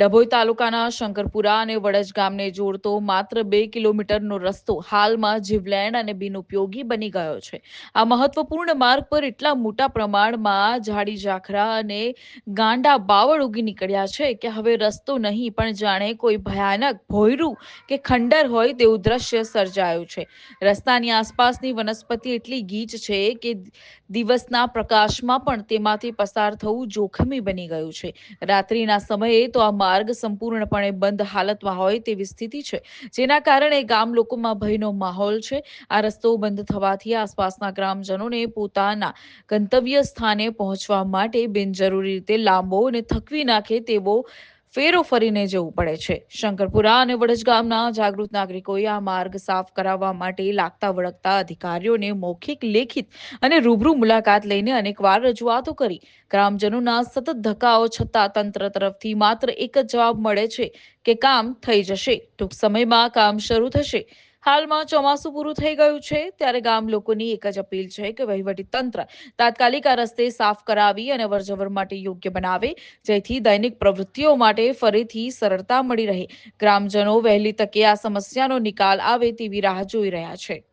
ડભોઈ તાલુકાના શંકરપુરા અને વડજ ગામને જોડતો માત્ર બે કિલોમીટરનો રસ્તો હાલમાં જીવલેણ અને બિનઉપયોગી બની ગયો છે. આ મહત્વપૂર્ણ માર્ગ પર એટલા મોટા પ્રમાણમાં ઝાડી ઝાખરા અને ગાંડા બાવળ ઉગી નીકળ્યા છે કે હવે રસ્તો નહીં, પણ જાણે કોઈ ભયાનક ભોયરું કે ખંડર હોય તેવું દ્રશ્ય સર્જાયું છે. રસ્તાની આસપાસની વનસ્પતિ એટલી ગીચ છે કે દિવસના પ્રકાશમાં પણ તેમાંથી પસાર થવું જોખમી બની ગયું છે. રાત્રિના સમયે તો આ માર્ગ સંપૂર્ણપણે બંધ હાલતમાં હોય તેવી સ્થિતિ છે. જેના કારણે ગામ લોકોમાં ભયનો માહોલ છે. આ રસ્તો બંધ થવાથી આસપાસના ગ્રામજનોને પોતાના ગંતવ્ય સ્થાને પહોંચવા માટે બિનજરૂરી રીતે લાંબો અને થકવી નાખે તેવો ફેરો ફરીને જવું પડે છે. શંકરપુરા અને વડજ ગામના જાગૃત નાગરિકોએ આ માર્ગ સાફ કરાવવા માટે લાગતા વળગતા અધિકારીઓને મૌખિક, લેખિત અને રૂબરૂ મુલાકાત લઈને અનેકવાર રજૂઆતો કરી. ગ્રામજનોના સતત ધક્કાઓ છતાં તંત્ર તરફથી માત્ર એક જ જવાબ મળે છે કે કામ થઈ જશે. ટૂંક સમયમાં કામ શરૂ થશે. હાલમાં ચોમાસું પૂરું થઈ ગયું છે, ત્યારે ગામ લોકોની એક જ અપીલ છે કે વહીવટી તંત્ર તાત્કાલિક આ રસ્તે સાફ કરાવી અને અવરજવર માટે યોગ્ય બનાવે, જેથી દૈનિક પ્રવૃત્તિઓ માટે ફરીથી સરળતા મળી રહે. ગ્રામજનો વહેલી તકે આ સમસ્યાનો નિકાલ આવે તેવી રાહ જોઈ રહ્યા છે.